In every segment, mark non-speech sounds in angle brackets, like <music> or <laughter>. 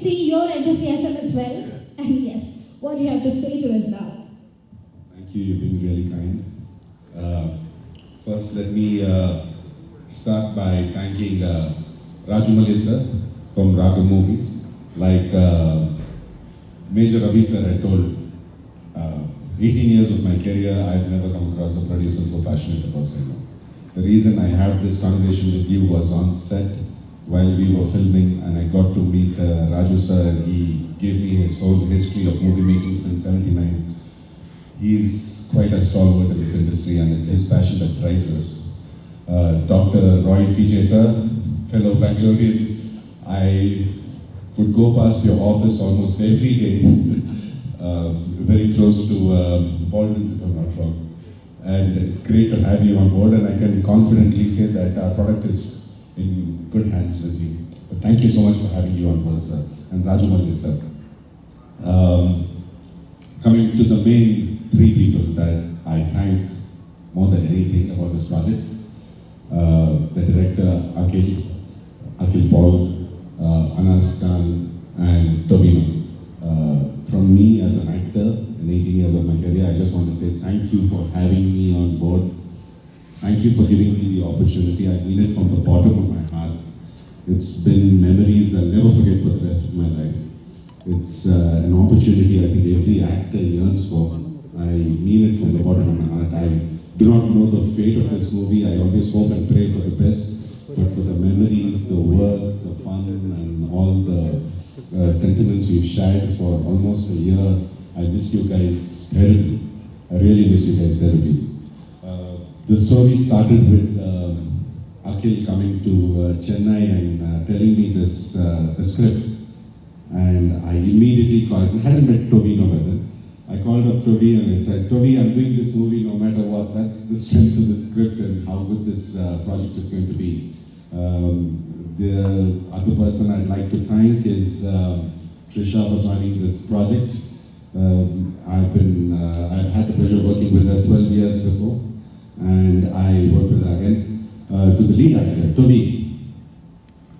see your enthusiasm as well. And yes, what do you have to say to us now? Thank you, you've been really kind. Uh, first, let me uh, start by thanking uh, Raju Malin sir from Raga Movies. Like uh, Major Ravi sir had told, uh, 18 years of my career, I've never come across a producer so passionate about cinema. The reason I have this conversation with you was on set while we were filming, and I got to meet uh, Raju sir, and he gave me his whole history of movie making since 79. He's quite a stalwart in this industry, and it's his passion that drives us. Uh, Dr. Roy C.J. sir, fellow Bangalorean, I would go past your office almost every day, uh, <laughs> very close to um, Baldwin's, if I'm not wrong. And it's great to have you on board, and I can confidently say that our product is in good hands with you. But thank you so much for having you on board, sir, and Raju sir. Um, coming to the main three people that I thank more than anything about this project, uh, the director Akhil, Akhil Paul, uh, Anas Khan, and Tobino. Uh, from me as an actor in 18 years of my career, I just want to say thank you for having me on board. Thank you for giving me the opportunity. I mean it from the bottom of my heart. It's been memories I'll never forget for the rest of my life. It's uh, an opportunity I think every actor yearns for. I mean it from the bottom of my heart. I do not know the fate of this movie. I always hope and pray for the best. But for the memories, the work, the fun, and all the uh, sentiments we've shared for almost a year, I miss you guys terribly. I really miss you guys terribly. Uh, the story started with um, Akhil coming to uh, Chennai and uh, telling me this uh, the script, and I immediately called. I hadn't met Toby no then. I called up Toby and I said, Toby, I'm doing this movie no matter what. That's the strength of the script and how good this uh, project is going to be. Um, the other person I'd like to thank is um, Trisha for joining this project. Um, I've been, uh, I've had the pleasure of working with her 12 years before, and I worked with her again. Uh, to the lead actor, Toby.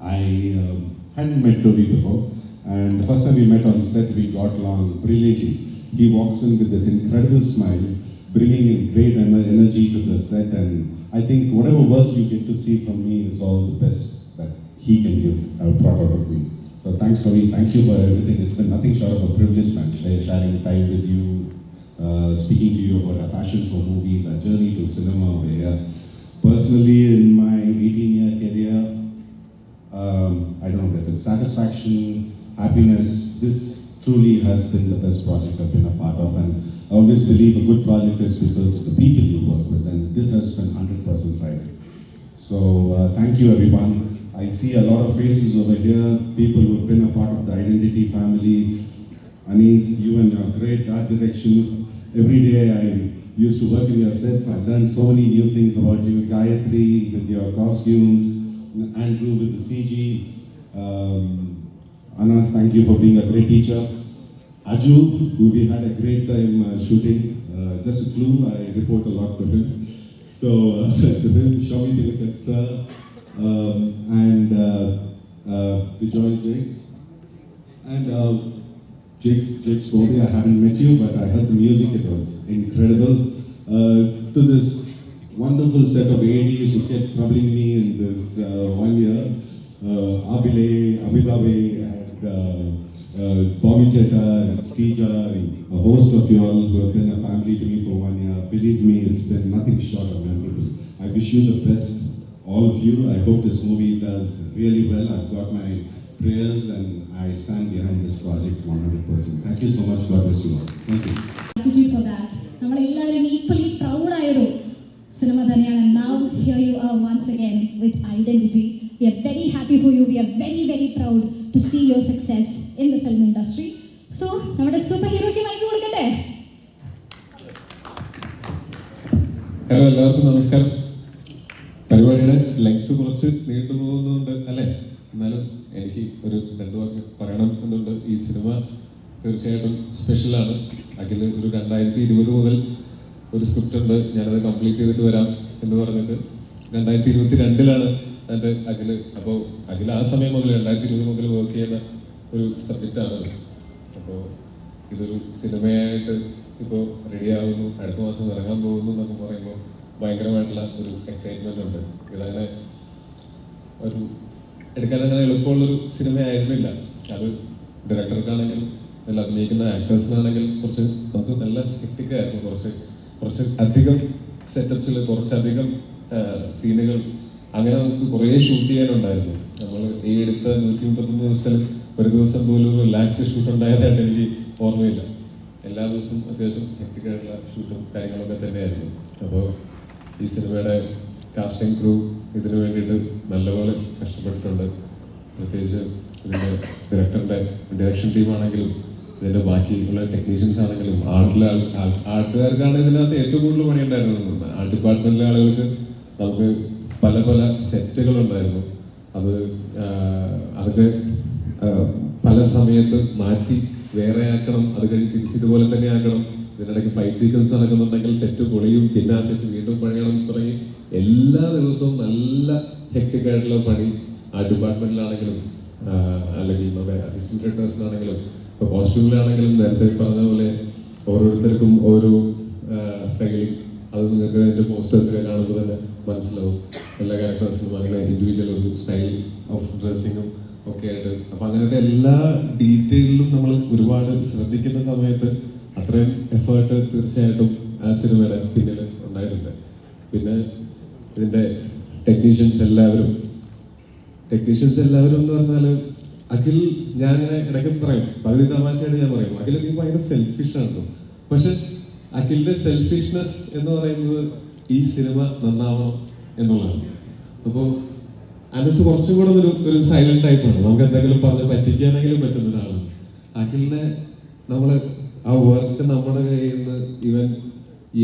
I um, hadn't met Toby before, and the first time we met on set, we got along brilliantly. He walks in with this incredible smile, bringing in great energy to the set, and I think whatever work you get to see from me is all the best that he can give. I'm proud of me. So thanks, Toby. Thank you for everything. It's been nothing short of a privilege, man, sharing time with you, uh, speaking to you about our passion for movies, our journey to cinema over here. Personally, in my 18-year career, um, I don't know if it's satisfaction, happiness. This truly has been the best project I've been a part of, and I always believe a good project is because the people you work with, and this has been 100% right. So uh, thank you, everyone. I see a lot of faces over here, people who have been a part of the Identity family. Anis, you and your great art direction. Every day I used to work in your sets. I've learned so many new things about you. Gayatri with your costumes, Andrew with the CG. Um, Anas, thank you for being a great teacher. Aju, we had a great time uh, shooting. Uh, just a clue, I report a lot to him. So, uh, <laughs> to him, Shami Dilakhat sir, um, and uh, uh, Jakes, and uh, Jake's, Jake's Bobby, I haven't met you, but I heard the music, it was incredible. Uh, to this wonderful set of ADs who kept troubling me in this uh, one year, uh, Abile, uh, Uh, uh, Bobby Cheta, and Skija, and a host of you all who have been a family to me for one year. Believe me, it's been nothing short of memorable. I wish you the best, all of you. I hope this movie does really well. I've got my prayers and I stand behind this project 100%. Thank you so much. God bless you all. Thank you. Hello എല്ലാവർക്കും നമസ്കാരം. പരിപാടിയുടെ length കുറച്ച് നീണ്ടു പോകുന്നുണ്ട് അല്ലേ? എന്നാലും എനിക്ക് ഒരു രണ്ടു വാക്ക് പറയണം എന്നുണ്ട്. ഈ സിനിമ തീർച്ചയായിട്ടും സ്പെഷ്യലാണ് അതിൽ ഒരു രണ്ടായിരത്തി ഇരുപത് മുതൽ ഒരു സ്ക്രിപ്റ്റ് ഉണ്ട്. ഞാനത് കംപ്ലീറ്റ് ചെയ്തിട്ട് വരാം എന്ന് പറഞ്ഞിട്ട് രണ്ടായിരത്തി ഇരുപത്തി രണ്ടിലാണ് എന്റെ അഖിൽ അപ്പോൾ അഖിൽ ആ സമയം മുതൽ രണ്ടായിരത്തി ഇരുപത് മുതൽ വർക്ക് ചെയ്യുന്ന ഒരു സബ്ജക്റ്റാണ് അപ്പോൾ ഇതൊരു സിനിമയായിട്ട് ഇപ്പോൾ റെഡിയാവുന്നു അടുത്ത മാസം ഇറങ്ങാൻ പോകുന്നു എന്നൊക്കെ പറയുമ്പോൾ ഭയങ്കരമായിട്ടുള്ള ഒരു എക്സൈറ്റ്മെന്റ് ഉണ്ട്. ഇതങ്ങനെ ഒരു എടുക്കാൻ അങ്ങനെ എളുപ്പമുള്ളൊരു സിനിമ ആയിരുന്നില്ല അത് ഡയറക്ടർക്കാണെങ്കിലും അതിൽ അഭിനയിക്കുന്ന ആക്ടേഴ്സിനാണെങ്കിലും കുറച്ച് നമുക്ക് നല്ല ഹെക്ടിക്കായിരുന്നു കുറച്ച് കുറച്ച് അധികം സെറ്റപ്സിൽ കുറച്ചധികം സീനുകൾ അങ്ങനെ നമുക്ക് കുറേ ഷൂട്ട് ചെയ്യാനുണ്ടായിരുന്നു. നമ്മൾ ഈ എടുത്ത നൂറ്റി മുപ്പത്തൊന്ന് ദിവസത്തിൽ ഒരു ദിവസം പോലും റിലാക്സ് ഷൂട്ട് ഉണ്ടായതായിട്ട് എനിക്ക് ഓർമ്മയില്ല. എല്ലാ ദിവസവും അത്യാവശ്യം ഹെക്ടിക്കായിട്ടുള്ള ഷൂട്ടും കാര്യങ്ങളൊക്കെ തന്നെയായിരുന്നു. അപ്പോൾ ഈ സിനിമയുടെ കാസ്റ്റിംഗ് ക്രൂ ഇതിനു വേണ്ടിയിട്ട് നല്ലപോലെ കഷ്ടപ്പെട്ടിട്ടുണ്ട്. പ്രത്യേകിച്ച് ഇതിന്റെ ഡയറക്ടറിന്റെ ഡയറക്ഷൻ ടീമാണെങ്കിലും ഇതിന്റെ ബാക്കിയുള്ള ടെക്നീഷ്യൻസ് ആണെങ്കിലും ആർട്ടിലെ ആർട്ടുകാർക്കാണ് ഇതിനകത്ത് ഏറ്റവും കൂടുതൽ പണിയുണ്ടായിരുന്നത് ആർട്ട് ഡിപ്പാർട്ട്മെന്റിലെ ആളുകൾക്ക് നമുക്ക് പല പല സെറ്റുകൾ ഉണ്ടായിരുന്നു അത് അതൊക്കെ പല സമയത്ത് മാറ്റി വേറെ ആക്കണം അത് കഴിഞ്ഞ് തിരിച്ചിതുപോലെ തന്നെ ആക്കണം. ഇതിനിടയ്ക്ക് ഫൈറ്റ് സീക്വൻസ് നടക്കുന്നുണ്ടെങ്കിൽ സെറ്റ് പൊളിയും പിന്നെ ആ സെറ്റ് വീണ്ടും പണിയണം തുടങ്ങി എല്ലാ ദിവസവും നല്ല ഹെക്ടിക് ആയിട്ടുള്ള പണി ആ ഡിപ്പാർട്ട്മെന്റിലാണെങ്കിലും അല്ലെങ്കിൽ നമ്മുടെ അസിസ്റ്റന്റ് ഡയറക്ടേഴ്സിനാണെങ്കിലും ഇപ്പൊ കോസ്റ്റ്യൂമിലാണെങ്കിലും നേരത്തെ പറഞ്ഞ പോലെ ഓരോരുത്തർക്കും ഓരോ സ്റ്റൈലിംഗ് അത് നിങ്ങൾക്ക് പോസ്റ്റേഴ്സ് ഒക്കെ കാണുമ്പോൾ തന്നെ മനസ്സിലാവും. എല്ലാ ക്യാരക്ടേഴ്സിനും അങ്ങനെ ഇൻഡിവിജ്വൽ ഒരു സ്റ്റൈൽ ഓഫ് ഡ്രസ്സിങ്ങും ഒക്കെ ആയിട്ട്. അപ്പൊ അങ്ങനത്തെ എല്ലാ ഡീറ്റെയിലും നമ്മൾ ഒരുപാട് ശ്രദ്ധിക്കുന്ന സമയത്ത് അത്രയും എഫേർട്ട് തീർച്ചയായിട്ടും ആ സിനിമയുടെ പിന്നിൽ ഉണ്ടായിട്ടുണ്ട്. പിന്നെ ഇതിന്റെ ടെക്നീഷ്യൻസ് എല്ലാവരും ടെക്നീഷ്യൻസ് എല്ലാവരും എന്ന് പറഞ്ഞാൽ അഖിൽ ഞാൻ ഇങ്ങനെ ഇടയ്ക്ക് പറയും പകുതി തമാശയായിട്ട് ഞാൻ പറയും അഖിൽ നീ ഭയങ്കര സെൽഫിഷാണ് പക്ഷെ അഖിലിന്റെ സെൽഫിഷ്നെസ് എന്ന് പറയുന്നത് ഈ സിനിമ നന്നാവണം എന്നുള്ളതാണ്. അപ്പോൾ അനസ് കുറച്ചും കൂടെ ഒരു ഒരു സൈലന്റ് ടൈപ്പാണ് നമുക്ക് എന്തെങ്കിലും പറഞ്ഞ് പറ്റിക്കാനെങ്കിലും പറ്റുന്ന ഒരാളാണ്. അഖിലിനെ നമ്മൾ ആ വർക്ക് നമ്മുടെ കയ്യിൽ നിന്ന് ഇവൻ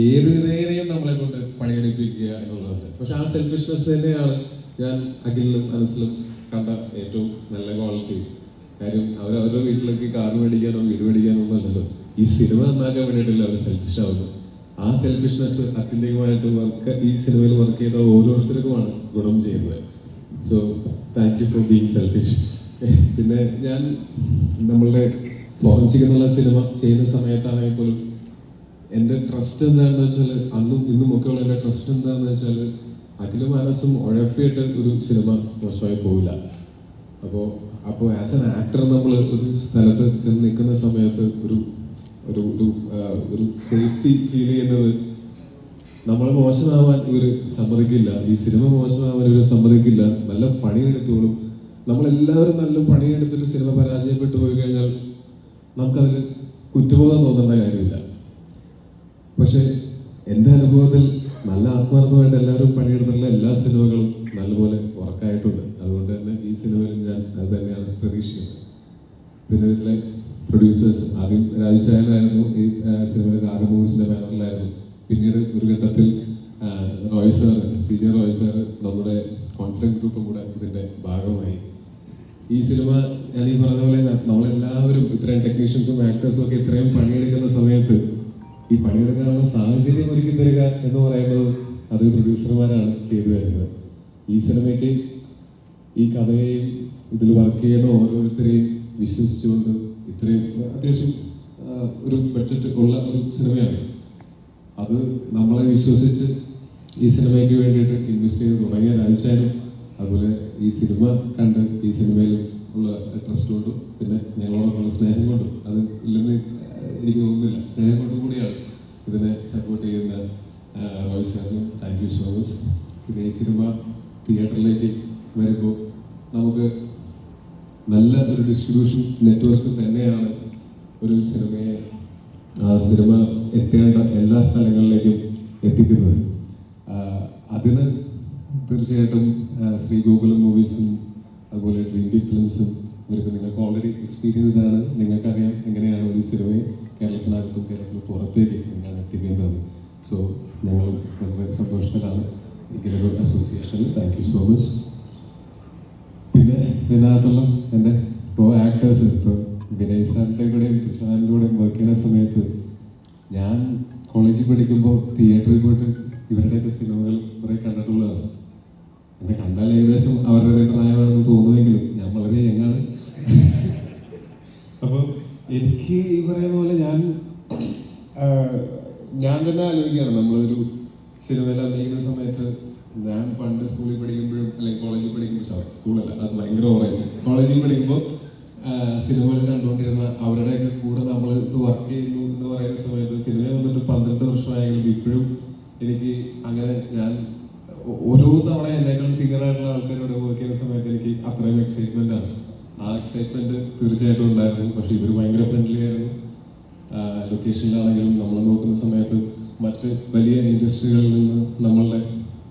ഏത് നേരെയും നമ്മളെ കൊണ്ട് പണിയെടുപ്പിക്കുക എന്നുള്ളതാണ് പക്ഷെ ആ സെൽഫിഷ്നെസ് തന്നെയാണ് ഞാൻ അഖിലിലും അനസിലും കണ്ട ഏറ്റവും നല്ല ക്വാളിറ്റി കാര്യം അവരവരുടെ വീട്ടിലേക്ക് കാർ മേടിക്കാനോ വീട് മേടിക്കാനോ ഒന്നല്ലല്ലോ ഈ സിനിമ നന്നാക്കാൻ വേണ്ടിയിട്ടല്ല അവർ സെൽഫിഷ് ആവുന്നു ആ സെൽഫിഷ്നെസ് അത്യന്തികമായിട്ട് വർക്ക് ഈ സിനിമയിൽ വർക്ക് ചെയ്ത ഓരോരുത്തർക്കുമാണ് ഗുണം ചെയ്യുന്നത്. So thank you for being selfish പിന്നെ ഞാൻ നമ്മളുടെ ഫോറൻസിക് എന്നുള്ള സിനിമ ചെയ്യുന്ന സമയത്താണെങ്കിൽ പോലും എന്റെ ട്രസ്റ്റ് എന്താണെന്ന് വെച്ചാൽ അന്നും ഇന്നും ഒക്കെ ഉള്ള എന്റെ ട്രസ്റ്റ് എന്താണെന്ന് വെച്ചാൽ അഖില മനസ്സും ഉഴപ്പിയിട്ട് ഒരു സിനിമ മോശമായി പോവില്ല. അപ്പോൾ അപ്പോൾ ആസ് എൻ ആക്ടർ നമ്മൾ ഒരു സ്ഥലത്ത് ചെന്ന് നിൽക്കുന്ന സമയത്ത് ഒരു ഒരു ഒരു സേഫ്റ്റി ഫീൽ ചെയ്യുന്നത് നമ്മൾ മോശമാവാൻ ഇവർ സമ്മതിക്കില്ല. ഈ സിനിമ മോശമാവാൻ ഇവർ സമ്മതിക്കില്ല. നല്ല പണിയെടുത്തോളും. നമ്മളെല്ലാവരും നല്ല പണിയെടുത്തിട്ട് സിനിമ പരാജയപ്പെട്ടു പോയി കഴിഞ്ഞാൽ നമുക്കതിൽ കുറ്റബോധം തോന്നേണ്ട കാര്യമില്ല. പക്ഷെ എന്റെ അനുഭവത്തിൽ നല്ല ആത്മാർത്ഥമായിട്ട് എല്ലാവരും പണിയെടുത്തുള്ള എല്ലാ സിനിമകളും നല്ലപോലെ വർക്കായിട്ടുണ്ട് അതുകൊണ്ട് തന്നെ ഈ സിനിമയിൽ ഞാൻ അത് തന്നെയാണ് പ്രതീക്ഷിക്കുന്നത് പിന്നെ ഇതിലെ പ്രൊഡ്യൂസേഴ്സ് ആദ്യം രാജശേഖരനായിരുന്നു ഈ ആ, സിനിമയുടെ കാർഡ് മൂവീസിന്റെ ബാനറിലായിരുന്നു പിന്നീട് ഒരു ഘട്ടത്തിൽ ആ, Roy sir senior Roy sir നമ്മുടെ കോൺഫിഡൻസ് ഗ്രൂപ്പും കൂടെ ഇതിന്റെ ഭാഗമായി ഈ സിനിമ ഞാൻ ഈ പറഞ്ഞ പോലെ ന- നമ്മളെല്ലാവരും ഇത്രയും ടെക്നീഷ്യൻസും ആക്ടേഴ്സും ഒക്കെ ഇത്രയും പണിയെടുക്കുന്ന സമയത്ത് ഈ പണിയെടുക്കാനുള്ള സാഹചര്യം ഒരുക്കി തരിക എന്ന് പറയുന്നത് അത് പ്രൊഡ്യൂസർമാരാണ് ചെയ്തു തരുന്നത്. ഈ സിനിമയ്ക്ക് ഈ കഥയെയും ഇതിൽ വർക്ക് ചെയ്യുന്ന ഓരോരുത്തരെയും വിശ്വസിച്ചുകൊണ്ട് ഇത്രയും അത്യാവശ്യം ഒരു ബഡ്ജറ്റ് ഉള്ള ഒരു സിനിമയാണ്. അത് നമ്മളെ വിശ്വസിച്ച് ഈ സിനിമയ്ക്ക് വേണ്ടിയിട്ട് ഇൻവെസ്റ്റ് ചെയ്ത് തുടങ്ങിയ രാജശേഖരം അതുപോലെ ഈ സിനിമ കണ്ട് ഈ സിനിമയിൽ ഉള്ള ട്രസ്റ്റ് കൊണ്ടും പിന്നെ ഞങ്ങളോടൊപ്പമുള്ള സ്നേഹം കൊണ്ടും അത് ഇല്ലെന്ന് എനിക്ക് തോന്നുന്നില്ല. സ്നേഹം കൊണ്ടും കൂടിയാണ് ഇതിനെ സപ്പോർട്ട് ചെയ്യുന്ന ആ, റോയ് സാറിനും താങ്ക് യു സോ മച്ച് പിന്നെ ഈ സിനിമ തിയേറ്ററിലേക്ക് വരുമ്പോൾ നമുക്ക് നല്ല ഒരു ഡിസ്ട്രിബ്യൂഷൻ നെറ്റ്വർക്ക് തന്നെയാണ് ഒരു സിനിമയെ ആ സിനിമ എത്തേണ്ട എല്ലാ സ്ഥലങ്ങളിലേക്കും എത്തിക്കുന്നത്. അതിന് തീർച്ചയായിട്ടും ശ്രീ ഗോകുലം മൂവീസും അതുപോലെ ഡ്രീം ബിഗ് ഫിലിംസും ഇവർക്ക് നിങ്ങൾക്ക് ഓൾറെഡി എക്സ്പീരിയൻസ്ഡ് ആണ്. നിങ്ങൾക്കറിയാം എങ്ങനെയാണ് ഒരു സിനിമയെ കേരളത്തിനകത്തും കേരളത്തിന് പുറത്തേക്ക് എങ്ങനെയാണ് എത്തിക്കേണ്ടത്. സോ ഞങ്ങളും വളരെ സന്തോഷത്തിലാണ് ഇങ്ങനൊരു അസോസിയേഷനിൽ താങ്ക് യു സോ മച്ച് പിന്നെ ഇതിനകത്തുള്ള എന്റെ പ്രോ ആക്ടേഴ്സ് ഇപ്പോൾ വിനയ് സാറിന്റെ കൂടെയും കൃഷ്ണാറിന്റെ കൂടെയും വർക്ക് ചെയ്യുന്ന സമയത്ത് ഞാൻ കോളേജിൽ പഠിക്കുമ്പോൾ തിയേറ്ററിൽ പോയിട്ട് ഇവരുടെയൊക്കെ സിനിമകൾ കുറേ കണ്ടിട്ടുള്ളതാണ്. എന്നെ കണ്ടാൽ ഏകദേശം അവരുടെ പ്രായമാണെന്ന് തോന്നുമെങ്കിലും ഞാൻ വളരെ യങ്ങാണ് എനിക്ക് ഈ പറയുന്ന പോലെ ഞാൻ ഞാൻ തന്നെ ആലോചിക്കുകയാണ്. നമ്മളൊരു സിനിമയിൽ അഭിനയിക്കുന്ന സമയത്ത് ഞാൻ പണ്ട് സ്കൂളിൽ പഠിക്കുമ്പോഴും അല്ലെങ്കിൽ കോളേജിൽ പഠിക്കുമ്പോഴും സ്കൂളല്ല അത് ഭയങ്കര ഓറായിരുന്നു കോളേജിൽ പഠിക്കുമ്പോൾ സിനിമകൾ കണ്ടുകൊണ്ടിരുന്ന അവരുടെയൊക്കെ കൂടെ നമ്മൾ വർക്ക് ചെയ്യുന്നു എന്ന് പറയുന്ന സമയത്ത് സിനിമ വന്നിട്ട് പന്ത്രണ്ട് വർഷമായെങ്കിലും ഇപ്പോഴും എനിക്ക് അങ്ങനെ ഞാൻ ഓരോ തവണ എന്നെക്കാളും സീനിയർ ആയിട്ടുള്ള ആൾക്കാരോട് വർക്ക് ചെയ്യുന്ന സമയത്ത് എക്സൈറ്റ്മെന്റ് ആണ്. ആ എക്സൈറ്റ്മെന്റ് തീർച്ചയായിട്ടും ഉണ്ടായിരുന്നു. പക്ഷേ ഇവർ ഭയങ്കര ഫ്രണ്ട്ലി ആയിരുന്നു. ലൊക്കേഷനിലാണെങ്കിലും നമ്മൾ നോക്കുന്ന സമയത്ത് മറ്റ് വലിയ ഇൻഡസ്ട്രികളിൽ നിന്ന് നമ്മളുടെ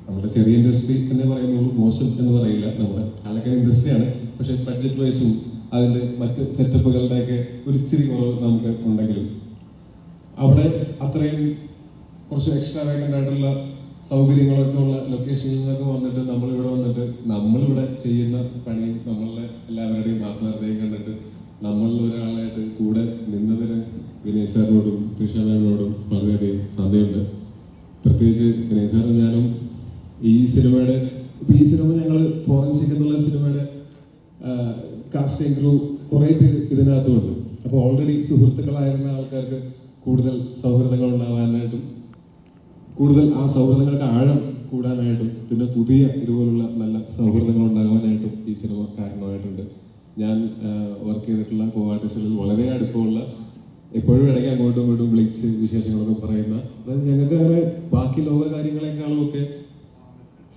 നമ്മുടെ ചെറിയ ഇൻഡസ്ട്രി എന്നേ പറയുന്നുള്ളൂ മോശം എന്ന് പറയില്ല നമ്മുടെ അലക്കൻ ഇൻഡസ്ട്രിയാണ് പക്ഷേ ബഡ്ജറ്റ് വൈസും അതിന്റെ മറ്റ് സെറ്റപ്പുകളുടെയൊക്കെ ഒരു ഇച്ചിരി കുറവ് നമുക്ക് ഉണ്ടെങ്കിലും അവിടെ അത്രയും കുറച്ച് എക്സ്ട്രാ വേഗന്റ് ആയിട്ടുള്ള സൗകര്യങ്ങളൊക്കെ ഉള്ള ലൊക്കേഷനിൽ നിന്നൊക്കെ വന്നിട്ട് നമ്മളിവിടെ വന്നിട്ട് നമ്മളിവിടെ ചെയ്യുന്ന പണിയും നമ്മളുടെ എല്ലാവരുടെയും ആത്മാർത്ഥതയും കണ്ടിട്ട് നമ്മളിൽ ഒരാളായിട്ട് കൂടെ നിന്നതിന് വിനയ് സാറിനോടും തൃഷ മാമിനോടും വളരെയധികം നന്ദിയുണ്ട്. പ്രത്യേകിച്ച് വിനയ് സാറും ഞാനും ഈ സിനിമയുടെ ഇപ്പൊ ഈ സിനിമ ഞങ്ങൾ ഫോറൻസിക് എന്നുള്ള സിനിമയുടെ കാസ്റ്റിംഗ് ക്രൂ കുറെ പേര് ഇതിനകത്തുണ്ട്. അപ്പോൾ ഓൾറെഡി സുഹൃത്തുക്കളായിരുന്ന ആൾക്കാർക്ക് കൂടുതൽ സൗഹൃദങ്ങൾ ഉണ്ടാവാനായിട്ടും കൂടുതൽ ആ സൗഹൃദങ്ങളുടെ ആഴം കൂടാനായിട്ടും പിന്നെ പുതിയ ഇതുപോലുള്ള നല്ല സൗഹൃദങ്ങൾ ഉണ്ടാകാനായിട്ടും ഈ സിനിമ കാരണമായിട്ടുണ്ട്. ഞാൻ വർക്ക് ചെയ്തിട്ടുള്ള കോ ആർട്ടിസ്റ്റുകളിൽ വളരെ അടുപ്പമുള്ള എപ്പോഴും ഇടയ്ക്ക് അങ്ങോട്ടും ഇങ്ങോട്ടും വിളിച്ച് വിശേഷങ്ങളൊക്കെ പറയുന്ന അതായത് ഞങ്ങൾക്ക് അങ്ങനെ ബാക്കി ലോക കാര്യങ്ങളെക്കാളും ഒക്കെ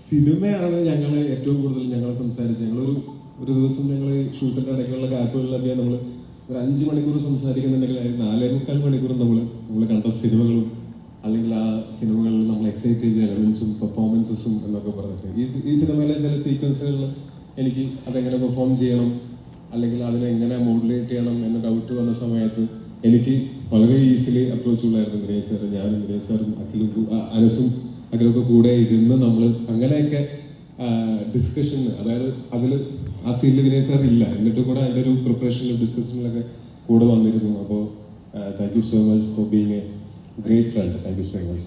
സിനിമയാണ് ഞങ്ങളെ ഏറ്റവും കൂടുതൽ ഞങ്ങൾ സംസാരിച്ച് ഞങ്ങളൊരു ഒരു ദിവസം ഞങ്ങൾ ഷൂട്ടിന്റെ ഇടയ്ക്കുള്ള ഗ്യാപ്പുകളിലൊക്കെ നമ്മൾ ഒരു അഞ്ച് മണിക്കൂർ സംസാരിക്കുന്നുണ്ടെങ്കിൽ നാലേ മുക്കാൽ മണിക്കൂർ നമ്മൾ നമ്മൾ കണ്ട സിനിമകളും അല്ലെങ്കിൽ ആ സിനിമകളിൽ നമ്മൾ എക്സൈറ്റ് ചെയ്ത എലമെന്റ്സും പെർഫോമൻസസും എന്നൊക്കെ പറഞ്ഞിട്ട്. ഈ ഈ സിനിമയിലെ ചില സീക്വൻസുകളിൽ എനിക്ക് അതെങ്ങനെ പെർഫോം ചെയ്യണം അല്ലെങ്കിൽ അതിനെങ്ങനെ മോഡുലേറ്റ് ചെയ്യണം എന്ന ഡൗട്ട് വന്ന സമയത്ത് എനിക്ക് വളരെ ഈസിലി അപ്രോച്ച് ഉള്ളായിരുന്നു വിനയ് സാർ ഞാനും വിനയ് സാറും അഖിലും അനസും അഖിലൊക്കെ കൂടെ ഇരുന്ന് നമ്മൾ അങ്ങനെയൊക്കെ ഡിസ്കഷൻ അതായത് അതിൽ ആ സീനിൽ വിനയ് സാർ ഇല്ല. എന്നിട്ട് കൂടെ അതിന്റെ ഒരു പ്രിപ്പറേഷനിലും ഡിസ്കഷനിലൊക്കെ കൂടെ വന്നിരുന്നു. അപ്പോൾ thank you so much for being a great friend thank you so much